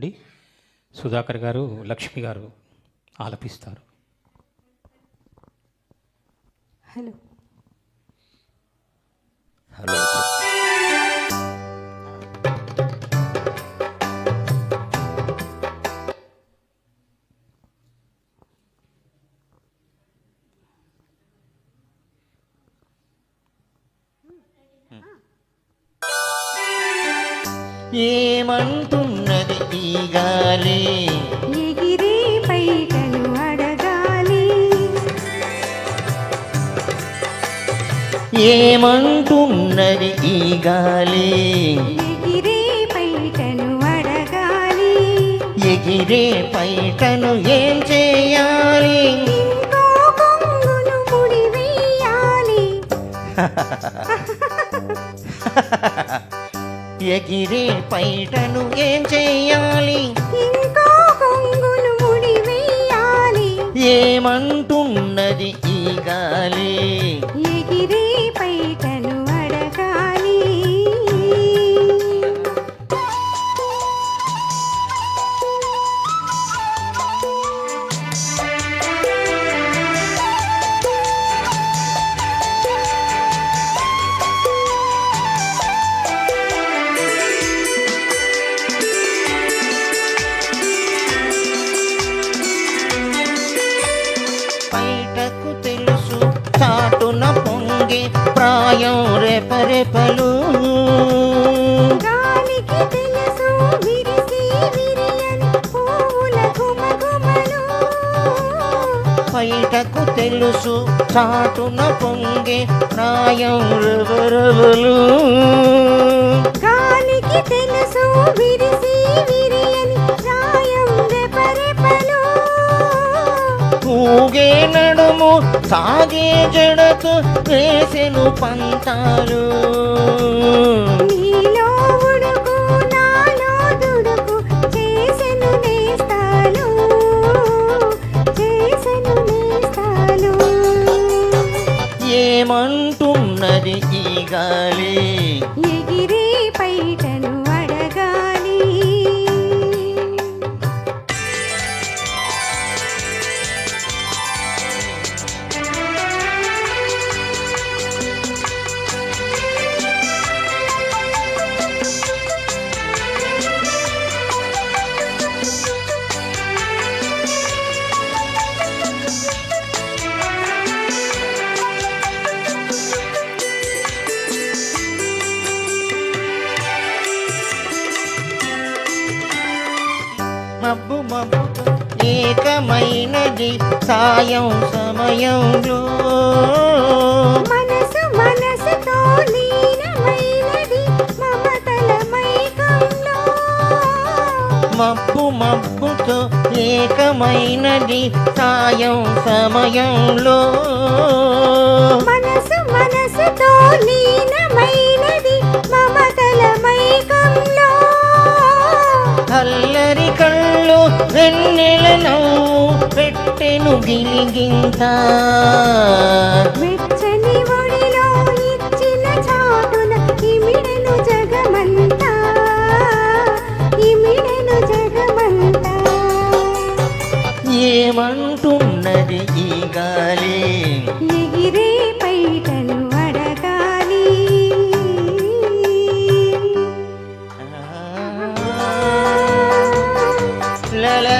నుండి సుధాకర్ గారు లక్ష్మి గారు ఆలపిస్తారు. హలో. ఏమంటున్నది ఈ గాలి? ఎగిరే పైటను అడగాలి. ఏమంటున్నది ఈ గాలి? ఎగిరే పైటను అడగాలి. ఎగిరే పైటను ఏం చేయాలి? ఇంకో కొంగును ఎగిరే పైటను ఏం చేయాలి? ఇంకో కొంగును ముడి వేయాలి ఏమంటున్నది ఈ గాలి? ప్రాయం రెపరెపలు బయటకు తెలుసు చాటున పొంగే ప్రాయం రెపరెపలు గాలికి తెలుసు విరిసి ఊగే నడుము సాగే జడకు వేసెను పంతాలు. ఏమంటున్నది ఈ గాలి? ఎగిరే మబ్బు ఏకమైనది సాయం సమయంలో మనసు మనసుతో లీనమైనది మమతల మైకంలో మబ్బు మబ్బుతో ఏకమైనది సాయం సమయంలో మనసు మనసుతో లీనమైనది వెన్నెల నవ్వు పెట్టెను గిలిగింత. వెచ్చని ఒడిలో ఇచ్చిన చాటున ఇమిడెను జగమంతా. ఇమిడెను జగమంతా. ఏమంటున్నది ఈ గాలి? ఎగిరే పైటను అడగాలి. la la